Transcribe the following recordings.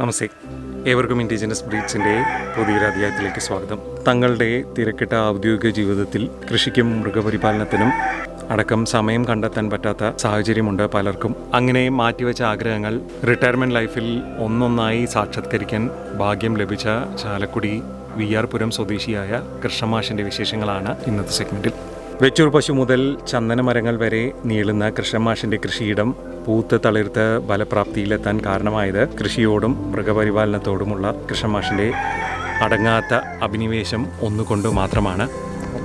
നമസ്തേ. ഏവർക്കും ഇൻഡിജിനസ് ബ്രീഡ്സിന്റെ പുതിയൊരു അധ്യായത്തിലേക്ക് സ്വാഗതം. തങ്ങളുടെ തിരക്കിട്ട ഔദ്യോഗിക ജീവിതത്തിൽ കൃഷിക്കും മൃഗപരിപാലനത്തിനും അടക്കം സമയം കണ്ടെത്താൻ പറ്റാത്ത സാഹചര്യമുണ്ട് പലർക്കും. അങ്ങനെ മാറ്റിവെച്ച ആഗ്രഹങ്ങൾ റിട്ടയർമെന്റ് ലൈഫിൽ ഒന്നൊന്നായി സാക്ഷാത്കരിക്കാൻ ഭാഗ്യം ലഭിച്ച ചാലക്കുടി വി ആർ പുരം സ്വദേശിയായ കൃഷ്ണമാഷിന്റെ വിശേഷങ്ങളാണ് ഇന്നത്തെ സെഗ്മെന്റിൽ വെച്ചൂർ പശു മുതൽ ചന്ദനമരങ്ങൾ വരെ നീളുന്ന കൃഷ്ണമാഷിന്റെ കൃഷിയിടം പൂത്ത് തളിർത്ത് ഫലപ്രാപ്തിയിലെത്താൻ കാരണമായത് കൃഷിയോടും മൃഗപരിപാലനത്തോടുമുള്ള കൃഷ്ണമാഷിന്റെ അടങ്ങാത്ത അഭിനിവേശം ഒന്നുകൊണ്ട് മാത്രമാണ്.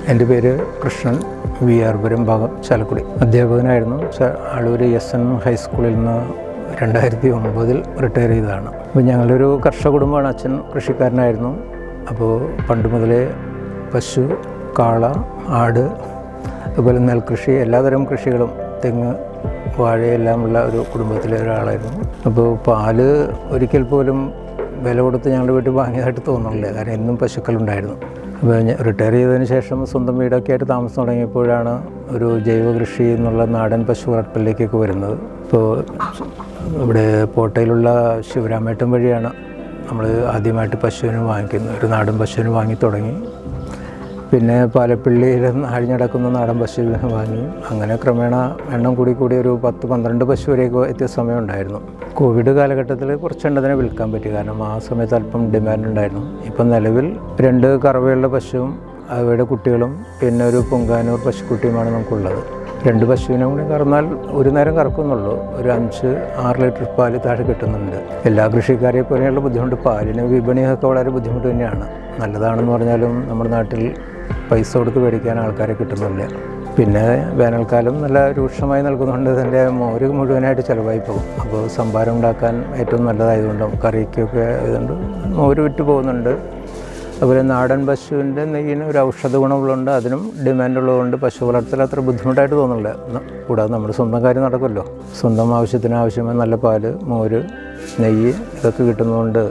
എന്റെ പേര് കൃഷ്ണൻ വി ആർ പുരം ഭാഗം ചാലക്കുടി. അധ്യാപകനായിരുന്നു ആളൂർ എസ് എൻ ഹൈസ്കൂളിൽ നിന്ന് രണ്ടായിരത്തി ഒമ്പതിൽ റിട്ടയർ ചെയ്തതാണ്. അപ്പോൾ ഞങ്ങളൊരു കർഷക കുടുംബമാണ്. അച്ഛൻ കൃഷിക്കാരനായിരുന്നു. അപ്പോൾ പണ്ട് മുതലേ പശു കാള ആട് അതുപോലെ നെൽകൃഷി എല്ലാതരം കൃഷികളും തെങ്ങ് വാഴയെല്ലാമുള്ള ഒരു കുടുംബത്തിലെ ഒരാളായിരുന്നു. അപ്പോൾ പാൽ ഒരിക്കൽ പോലും വില കൊടുത്ത് ഞങ്ങളുടെ വീട്ടിൽ വാങ്ങിയതായിട്ട് തോന്നുന്നില്ല. കാരണം എന്നും പശുക്കളുണ്ടായിരുന്നു. അപ്പോൾ റിട്ടയർ ചെയ്തതിന് ശേഷം സ്വന്തം വീടൊക്കെ ആയിട്ട് താമസം തുടങ്ങിയപ്പോഴാണ് ഒരു ജൈവ കൃഷി എന്നുള്ള നാടൻ പശു വളർത്തലിലേക്കൊക്കെ വരുന്നത്. ഇപ്പോൾ ഇവിടെ പോട്ടയിലുള്ള ശിവരാമേട്ടൻ വഴിയാണ് നമ്മൾ ആദ്യമായിട്ട് പശുവിനെ വാങ്ങിക്കുന്നത്. ഒരു നാടൻ പശുവിനെ വാങ്ങി തുടങ്ങി. പിന്നെ പാലപ്പള്ളിയിൽ അഴിഞ്ഞടക്കുന്ന നാടൻ പശു വാങ്ങി. അങ്ങനെ ക്രമേണ എണ്ണം കൂടി കൂടി ഒരു പത്ത് പന്ത്രണ്ട് പശു വരെയൊക്കെ എത്തിയ സമയം ഉണ്ടായിരുന്നു കോവിഡ് കാലഘട്ടത്തിൽ കുറച്ച് എണ്ണത്തിനെ വിൽക്കാൻ പറ്റി. കാരണം ആ സമയത്ത് അല്പം ഡിമാൻഡ് ഉണ്ടായിരുന്നു. ഇപ്പം നിലവിൽ രണ്ട് കറവയുള്ള പശുവും അവയുടെ കുട്ടികളും പിന്നെ ഒരു പൊങ്കാനൂർ പശുക്കുട്ടിയുമാണ് നമുക്കുള്ളത്. രണ്ട് പശുവിനെ കൂടി കറന്നാൽ ഒരു നേരം കറക്കുന്നുള്ളൂ. ഒരു അഞ്ച് ആറ് ലിറ്റർ പാൽ താഴെ കിട്ടുന്നുണ്ട്. എല്ലാ കൃഷിക്കാരെ പോലെയുള്ള ബുദ്ധിമുട്ട് പാലിന് വിപണിയൊക്കെ വളരെ ബുദ്ധിമുട്ട് തന്നെയാണ്. നല്ലതാണെന്ന് പറഞ്ഞാലും നമ്മുടെ നാട്ടിൽ പൈസ കൊടുത്ത് മേടിക്കാൻ ആൾക്കാരെ കിട്ടുന്നില്ല. പിന്നെ വേനൽക്കാലം നല്ല രൂക്ഷമായി നൽകുന്നതുകൊണ്ട് ഇതിന്റെ മോര് മുഴുവനായിട്ട് ചിലവായി പോകും. അപ്പോൾ സംഭാരം ഉണ്ടാക്കാൻ ഏറ്റവും നല്ലതായതുകൊണ്ടും കറിക്കൊക്കെ ഇതുകൊണ്ട് മോര് വിറ്റ് പോകുന്നുണ്ട്. അതുപോലെ നാടൻ പശുവിന്റെ നെയ്യിന് ഒരു ഔഷധ ഗുണമുള്ളതുകൊണ്ട് അതിനും ഡിമാൻഡ് ഉള്ളതുകൊണ്ട് പശു വളർത്തൽ അത്ര ബുദ്ധിമുട്ടായിട്ട് തോന്നുന്നില്ല. കൂടാതെ നമ്മുടെ സ്വന്തം കാര്യം നടക്കുമല്ലോ. സ്വന്തം ആവശ്യത്തിന് ആവശ്യമായ നല്ല പാൽ മോര് നെയ്യ് ഇതൊക്കെ കിട്ടുന്നതുകൊണ്ട്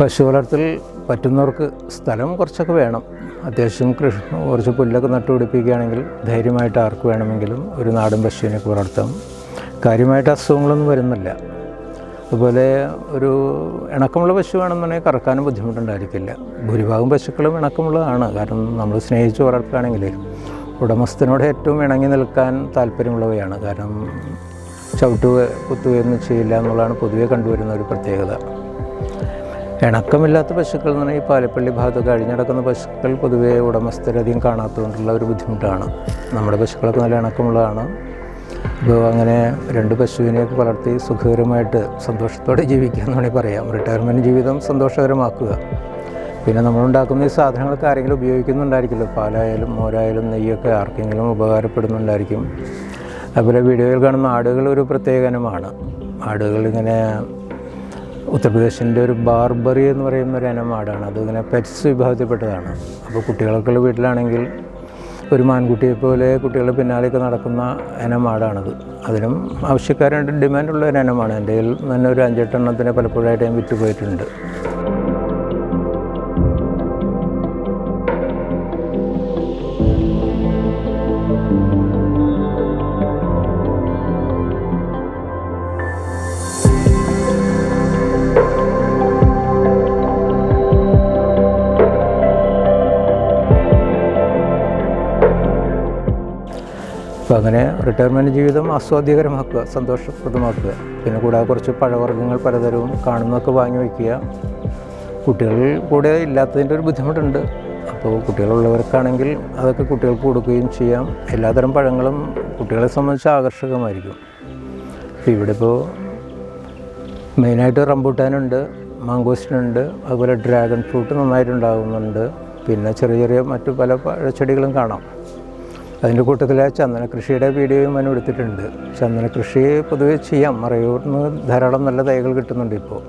പശു വളർത്തൽ പറ്റുന്നവർക്ക് സ്ഥലം കുറച്ചൊക്കെ വേണം. അത്യാവശ്യം കൃഷി കുറച്ച് പുല്ലൊക്കെ നട്ടുപിടിപ്പിക്കുകയാണെങ്കിൽ ധൈര്യമായിട്ട് ആർക്ക് വേണമെങ്കിലും ഒരു നാടൻ പശുവിനൊക്കെ വളർത്താം. കാര്യമായിട്ട് അസുഖങ്ങളൊന്നും വരുന്നില്ല. അതുപോലെ ഒരു ഇണക്കമുള്ള പശുവാണെന്നുണ്ടെങ്കിൽ കറക്കാനും ബുദ്ധിമുട്ടുണ്ടായിരിക്കില്ല. ഭൂരിഭാഗം പശുക്കളും ഇണക്കമുള്ളതാണ്. കാരണം നമ്മൾ സ്നേഹിച്ച് വളർത്തുകയാണെങ്കിൽ ഉടമസ്ഥനോട് ഏറ്റവും ഇണങ്ങി നിൽക്കാൻ താല്പര്യമുള്ളവയാണ്. കാരണം ചവിട്ടുക കുത്തുകയൊന്നും ചെയ്യില്ല എന്നുള്ളതാണ് പൊതുവേ കണ്ടുവരുന്ന ഒരു പ്രത്യേകത. ഇണക്കമില്ലാത്ത പശുക്കൾ എന്ന് പറഞ്ഞാൽ ഈ പാലപ്പള്ളി ഭാഗത്തൊക്കെ കഴിഞ്ഞിടക്കുന്ന പശുക്കൾ പൊതുവേ ഉടമസ്ഥരധികം കാണാത്തതുകൊണ്ടുള്ള ഒരു ബുദ്ധിമുട്ടാണ്. നമ്മുടെ പശുക്കളൊക്കെ നല്ല ഇണക്കമുള്ളതാണ്. അപ്പോൾ അങ്ങനെ രണ്ട് പശുവിനെയൊക്കെ വളർത്തി സുഖകരമായിട്ട് സന്തോഷത്തോടെ ജീവിക്കുക എന്ന് വേണമെങ്കിൽ പറയാം. റിട്ടയർമെന്റ് ജീവിതം സന്തോഷകരമാക്കുക. പിന്നെ നമ്മളുണ്ടാക്കുന്ന ഈ സാധനങ്ങളൊക്കെ ആരെങ്കിലും ഉപയോഗിക്കുന്നുണ്ടായിരിക്കുമല്ലോ പാലായാലും മോരായാലും നെയ്യൊക്കെ ആർക്കെങ്കിലും ഉപകാരപ്പെടുന്നുണ്ടായിരിക്കും. അതുപോലെ വീഡിയോയിൽ കാണുന്ന ആടുകൾ ഒരു പ്രത്യേക ഇനമാണ്. ആടുകൾ ഇങ്ങനെ ഉത്തർപ്രദേശിന്റെ ഒരു ബാർബറി എന്ന് പറയുന്ന ഒരു ഇനമാടാണ്. അതിങ്ങനെ പെറ്റ്സ് വിഭാഗത്തിൽപ്പെട്ടതാണ്. അപ്പോൾ കുട്ടികൾക്കുള്ള വീട്ടിലാണെങ്കിൽ ഒരു മാൻകുട്ടിയെ പോലെ കുട്ടികളുടെ പിന്നാലെയൊക്കെ നടക്കുന്ന ഇനമാടാണത്. അതിനും ആവശ്യക്കാരായിട്ട് ഡിമാൻഡുള്ള ഒരു ഇനമാണ്. എന്റെ കയ്യിൽ തന്നെ ഒരു അഞ്ചെട്ടെണ്ണത്തിന് പലപ്പോഴായിട്ട് ഞാൻ വിറ്റ് അങ്ങനെ റിട്ടയർമെന്റ് ജീവിതം ആസ്വാദ്യകരമാക്കുക സന്തോഷപ്രദമാക്കുക. പിന്നെ കൂടാതെ കുറച്ച് പഴവർഗങ്ങൾ പലതരവും കാണുന്നതൊക്കെ വാങ്ങി വയ്ക്കുക. കുട്ടികൾ കൂടെ ഇല്ലാത്തതിന്റെ ഒരു ബുദ്ധിമുട്ടുണ്ട്. അപ്പോൾ കുട്ടികളുള്ളവർക്കാണെങ്കിൽ അതൊക്കെ കുട്ടികൾക്ക് കൊടുക്കുകയും ചെയ്യാം. എല്ലാതരം പഴങ്ങളും കുട്ടികളെ സംബന്ധിച്ച് ആകർഷകമായിരിക്കും. ഇപ്പോൾ ഇവിടെ ഇപ്പോൾ മെയിനായിട്ട് റംബൂട്ടാനുണ്ട് മാങ്കോസ്റ്റിനുണ്ട് അതുപോലെ ഡ്രാഗൺ ഫ്രൂട്ട് നന്നായിട്ടുണ്ടാകുന്നുണ്ട്. പിന്നെ ചെറിയ ചെറിയ മറ്റു പല പഴച്ചെടികളും കാണാം. അതിന്റെ കൂട്ടത്തിൽ ചന്ദന കൃഷിയുടെ വീഡിയോയും ഞാൻ എടുത്തിട്ടുണ്ട്. ചന്ദന കൃഷി പൊതുവെ ചെയ്യാം. മറയൂർന്ന് ധാരാളം നല്ല തൈകൾ കിട്ടുന്നുണ്ട് ഇപ്പോൾ.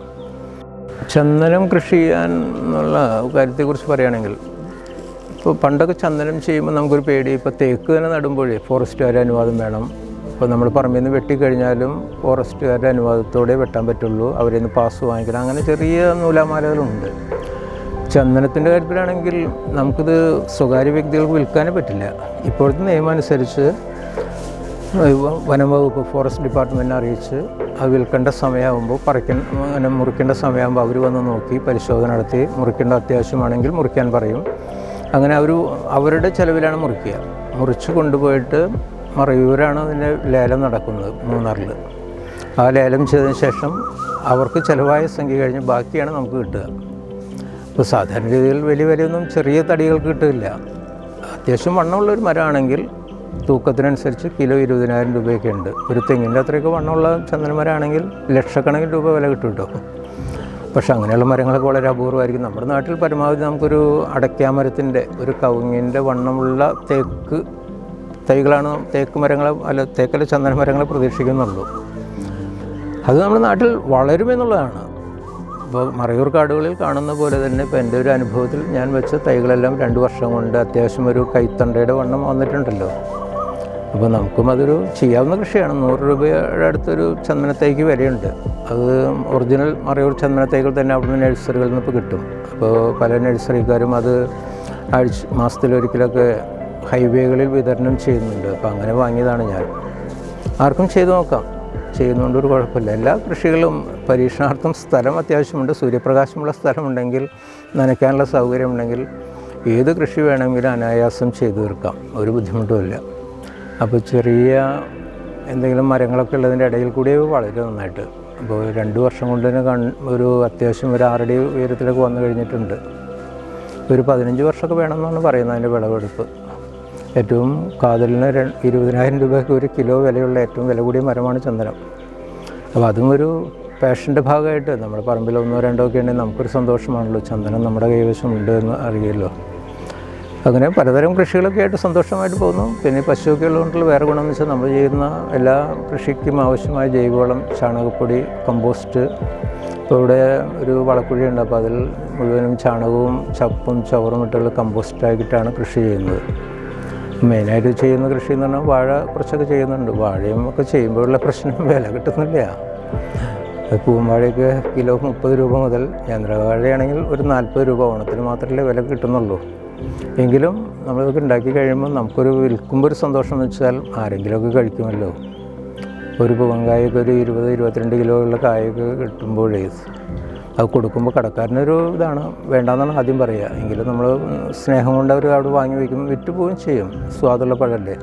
ചന്ദനം കൃഷി ചെയ്യാൻ എന്നുള്ള കാര്യത്തെക്കുറിച്ച് പറയുകയാണെങ്കിൽ ഇപ്പോൾ പണ്ടൊക്കെ ചന്ദനം ചെയ്യുമ്പോൾ നമുക്കൊരു പേടി. ഇപ്പോൾ തേക്ക് തന്നെ നടുമ്പോഴേ ഫോറസ്റ്റുകാരുടെ അനുവാദം വേണം. ഇപ്പോൾ നമ്മൾ പറമ്പിൽ നിന്ന് വെട്ടിക്കഴിഞ്ഞാലും ഫോറസ്റ്റുകാരുടെ അനുവാദത്തോടെ വെട്ടാൻ പറ്റുള്ളൂ. അവരിൽ നിന്ന് പാസ് വാങ്ങിക്കണം. അങ്ങനെ ചെറിയ നൂലാമാലകളുണ്ട്. ചന്ദനത്തിന്റെ കാര്യത്തിലാണെങ്കിൽ നമുക്കിത് സ്വകാര്യ വ്യക്തികൾക്ക് വിൽക്കാനേ പറ്റില്ല. ഇപ്പോഴത്തെ നിയമം അനുസരിച്ച് വനംവകുപ്പ് വനം വകുപ്പ് ഫോറസ്റ്റ് ഡിപ്പാർട്ട്മെന്റിനെ അറിയിച്ച് അത് വിൽക്കേണ്ട സമയമാകുമ്പോൾ പറിക്ക അങ്ങനെ മുറിക്കേണ്ട സമയമാകുമ്പോൾ അവർ വന്ന് നോക്കി പരിശോധന നടത്തി മുറിക്കേണ്ട അത്യാവശ്യമാണെങ്കിൽ മുറിക്കാൻ പറയും. അങ്ങനെ അവർ അവരുടെ ചിലവിലാണ് മുറിക്കുക. മുറിച്ച് കൊണ്ടുപോയിട്ട് മറയൂരാണ് അതിന്റെ ലേലം നടക്കുന്നത് മൂന്നാറിൽ. ആ ലേലം ചെയ്തതിന് ശേഷം അവർക്ക് ചിലവായ സംഖ്യ കഴിഞ്ഞ് ബാക്കിയാണ് നമുക്ക് കിട്ടുക. ഇപ്പോൾ സാധാരണ രീതിയിൽ വലിയ വിലയൊന്നും ചെറിയ തടികൾക്ക് കിട്ടില്ല അത്യാവശ്യം വണ്ണമുള്ള ഒരു മരമാണെങ്കിൽ തൂക്കത്തിനനുസരിച്ച് കിലോ ഇരുപതിനായിരം രൂപയൊക്കെ ഉണ്ട്. ഒരു തെങ്ങിന്റെ അത്രയൊക്കെ വണ്ണമുള്ള ചന്ദനമരമാണെങ്കിൽ ലക്ഷക്കണക്കിന് രൂപ വില കിട്ടും കേട്ടോ പക്ഷേ അങ്ങനെയുള്ള മരങ്ങളൊക്കെ വളരെ അപൂർവമായിരിക്കും. നമ്മുടെ നാട്ടിൽ പരമാവധി നമുക്കൊരു അടയ്ക്കാമരത്തിന്റെ ഒരു കവുങ്ങിന്റെ വണ്ണമുള്ള തേക്ക് തൈകളാണ് തേക്ക് മരങ്ങൾ അല്ല തേക്കല്ല ചന്ദന മരങ്ങളെ പ്രതീക്ഷിക്കുന്നുള്ളൂ. അത് നമ്മുടെ നാട്ടിൽ വളരുമെന്നുള്ളതാണ്. ഇപ്പോൾ മറയൂർ കാടുകളിൽ കാണുന്ന പോലെ തന്നെ ഇപ്പോൾ എന്റെ ഒരു അനുഭവത്തിൽ ഞാൻ വെച്ച തൈകളെല്ലാം രണ്ട് വർഷം കൊണ്ട് അത്യാവശ്യം ഒരു കൈത്തണ്ടയുടെ വണ്ണം വന്നിട്ടുണ്ടല്ലോ. അപ്പോൾ നമുക്കും അതൊരു ചെയ്യാവുന്ന കൃഷിയാണ്. നൂറ് രൂപയുടെ അടുത്തൊരു ചന്ദനത്തൈക്ക് വിലയുണ്ട്. അത് ഒറിജിനൽ മറയൂർ ചന്ദനത്തൈകൾ തന്നെ അവിടുന്ന് നഴ്സറികളിൽ നിന്ന് ഇപ്പോൾ കിട്ടും. അപ്പോൾ പല നഴ്സറിക്കാരും അത് ആഴ്ച മാസത്തിലൊരിക്കലൊക്കെ ഹൈവേകളിൽ വിതരണം ചെയ്യുന്നുണ്ട്. അപ്പോൾ അങ്ങനെ വാങ്ങിയതാണ് ഞാൻ. ആർക്കും ചെയ്തു നോക്കാം. ചെയ്യുന്നതുകൊണ്ട് ഒരു കുഴപ്പമില്ല. എല്ലാ കൃഷികളും പരീക്ഷണാർത്ഥം സ്ഥലം അത്യാവശ്യമുണ്ട്. സൂര്യപ്രകാശമുള്ള സ്ഥലമുണ്ടെങ്കിൽ നനയ്ക്കാനുള്ള സൗകര്യമുണ്ടെങ്കിൽ ഏത് കൃഷി വേണമെങ്കിലും അനായാസം ചെയ്തു തീർക്കാം. ഒരു ബുദ്ധിമുട്ടുമില്ല അപ്പോൾ ചെറിയ എന്തെങ്കിലും മരങ്ങളൊക്കെ ഉള്ളതിന്റെ ഇടയിൽ കൂടി വളരെ നന്നായിട്ട്. അപ്പോൾ രണ്ട് വർഷം കൊണ്ട് തന്നെ കൺ ഒരു അത്യാവശ്യം ഒരു ആറടി ഉയരത്തിലേക്ക് വന്നു കഴിഞ്ഞിട്ടുണ്ട്. ഒരു പതിനഞ്ച് വർഷമൊക്കെ വേണമെന്നാണ് പറയുന്നത് അതിന്റെ വിളവെടുപ്പ്. ഏറ്റവും കാതലിന് ഇരുപതിനായിരം രൂപയ്ക്ക് ഒരു കിലോ വിലയുള്ള ഏറ്റവും വില കൂടിയ മരമാണ് ചന്ദനം. അപ്പോൾ അതും ഒരു പാഷന്റെ ഭാഗമായിട്ട് നമ്മുടെ പറമ്പിൽ ഒന്നോ രണ്ടോ ഒക്കെ ഉണ്ടെങ്കിൽ നമുക്കൊരു സന്തോഷമാണല്ലോ. ചന്ദനം നമ്മുടെ കൈവശം ഉണ്ട് എന്ന് അറിയുമല്ലോ. അങ്ങനെ പലതരം കൃഷികളൊക്കെ ആയിട്ട് സന്തോഷമായിട്ട് പോകുന്നു. പിന്നെ പശുവൊക്കെ ഉള്ളതുകൊണ്ടുള്ള വേറെ ഗുണമെന്ന് വെച്ചാൽ നമ്മൾ ചെയ്യുന്ന എല്ലാ കൃഷിക്കും ആവശ്യമായ ജൈവവളം ചാണകപ്പൊടി കമ്പോസ്റ്റ് ഇപ്പോൾ ഇവിടെ ഒരു വളക്കുഴി ഉണ്ട്. അപ്പോൾ അതിൽ മുഴുവനും ചാണകവും ചപ്പും ചവറും ഇട്ടുള്ള കമ്പോസ്റ്റാക്കിയിട്ടാണ് കൃഷി ചെയ്യുന്നത്. മെയിനായിട്ട് ചെയ്യുന്ന കൃഷി എന്ന് പറഞ്ഞാൽ വാഴ കുറച്ചൊക്കെ ചെയ്യുന്നുണ്ട്. വാഴയും ഒക്കെ ചെയ്യുമ്പോഴുള്ള പ്രശ്നം വില കിട്ടുന്നില്ല. പൂമ്പാഴയൊക്കെ കിലോ മുപ്പത് രൂപ മുതൽ യന്ത്രവാഴയാണെങ്കിൽ ഒരു നാൽപ്പത് രൂപ ഓണത്തിന് മാത്രമല്ലേ വില കിട്ടുന്നുള്ളൂ. എങ്കിലും നമ്മളിതൊക്കെ ഉണ്ടാക്കി കഴിയുമ്പോൾ നമുക്കൊരു വിൽക്കുമ്പോൾ ഒരു സന്തോഷം എന്ന് വെച്ചാൽ ആരെങ്കിലുമൊക്കെ കഴിക്കുമല്ലോ. ഒരു പൂവങ്കായൊക്കെ ഒരു ഇരുപത് ഇരുപത്തിരണ്ട് ഉള്ള കായൊക്കെ കിട്ടുമ്പോഴേ അത് കൊടുക്കുമ്പോൾ കടക്കാരനൊരു ഇതാണ്. വേണ്ടാന്നാണ് ആദ്യം പറയുക എങ്കിലും നമ്മൾ സ്നേഹം കൊണ്ട് അവർ അവിടെ വാങ്ങി വയ്ക്കുമ്പോൾ വിറ്റ് പോവുകയും ചെയ്യും. സ്വാദുള്ള പഴല്ലേ.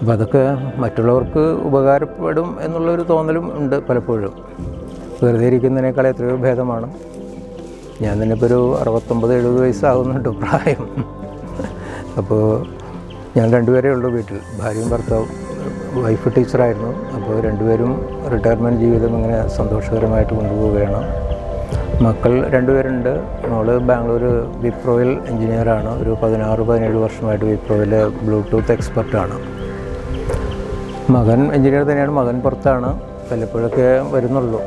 അപ്പോൾ അതൊക്കെ മറ്റുള്ളവർക്ക് ഉപകാരപ്പെടും എന്നുള്ളൊരു തോന്നലും ഉണ്ട് പലപ്പോഴും. വെറുതെ ഇരിക്കുന്നതിനേക്കാൾ എത്രയോ ഭേദമാണ്. ഞാൻ തന്നെ ഇപ്പോൾ ഒരു അറുപത്തൊമ്പത് എഴുപത് വയസ്സാകുന്നുണ്ട് പ്രായം. അപ്പോൾ ഞാൻ രണ്ടുപേരേ ഉള്ളൂ വീട്ടിൽ. ഭാര്യയും ഭർത്താവും. വൈഫ് ടീച്ചറായിരുന്നു അപ്പോൾ രണ്ടുപേരും റിട്ടയർമെന്റ് ജീവിതം ഇങ്ങനെ സന്തോഷകരമായിട്ട് കൊണ്ടുപോവുകയാണ്. മക്കൾ രണ്ടുപേരുണ്ട്. മോൾ ബാംഗ്ലൂർ വിപ്രോയിൽ എഞ്ചിനീയറാണ് ഒരു പതിനാറ് പതിനേഴ് വർഷമായിട്ട് വിപ്രോയിൽ ബ്ലൂടൂത്ത് എക്സ്പെർട്ടാണ് മകൻ എഞ്ചിനീയർ തന്നെയാണ്. മകൻ പുറത്താണ്. വല്ലപ്പോഴൊക്കെ വരുന്നുള്ളൂ.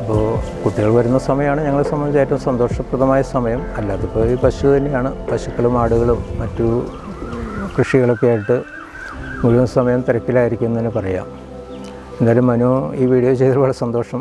അപ്പോൾ കുട്ടികൾ വരുന്ന സമയമാണ് ഞങ്ങളെ സംബന്ധിച്ച് ഏറ്റവും സന്തോഷപ്രദമായ സമയം. അല്ലാതിപ്പോൾ ഈ പശു തന്നെയാണ്. പശുക്കളും ആടുകളും മറ്റു കൃഷികളൊക്കെ ആയിട്ട് മുഴുവൻ സമയം തിരക്കിലായിരിക്കും എന്ന് തന്നെ പറയാം. എന്തായാലും മനു ഈ വീഡിയോ ചെയ്തത് വളരെ സന്തോഷം.